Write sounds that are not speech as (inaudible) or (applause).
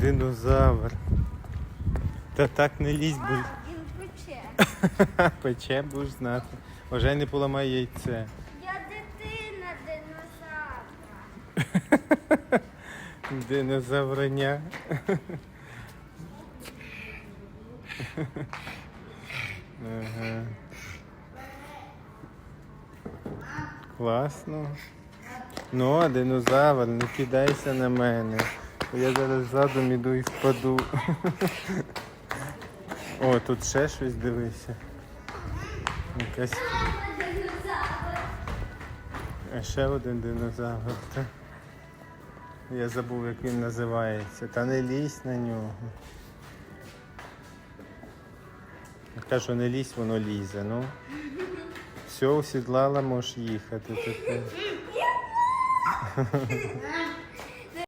Динозавр. Та так не лізь, бо Він пече. (laughs) пече, будеш знати. Вже не поламай яйце. Я дитина динозавра. (laughs) Динозаврення. (laughs) Ага. Класно. Ну, а динозавр, не кидайся на мене. Я зараз задом іду і впаду. О, тут ще щось дивися. Якась. А ще один динозавр. Та. Я забув, як він називається. Та не лізь на нього. Я кажу, не лізь, воно лізе, ну. Все, осідлала, можеш їхати тепер. (laughs)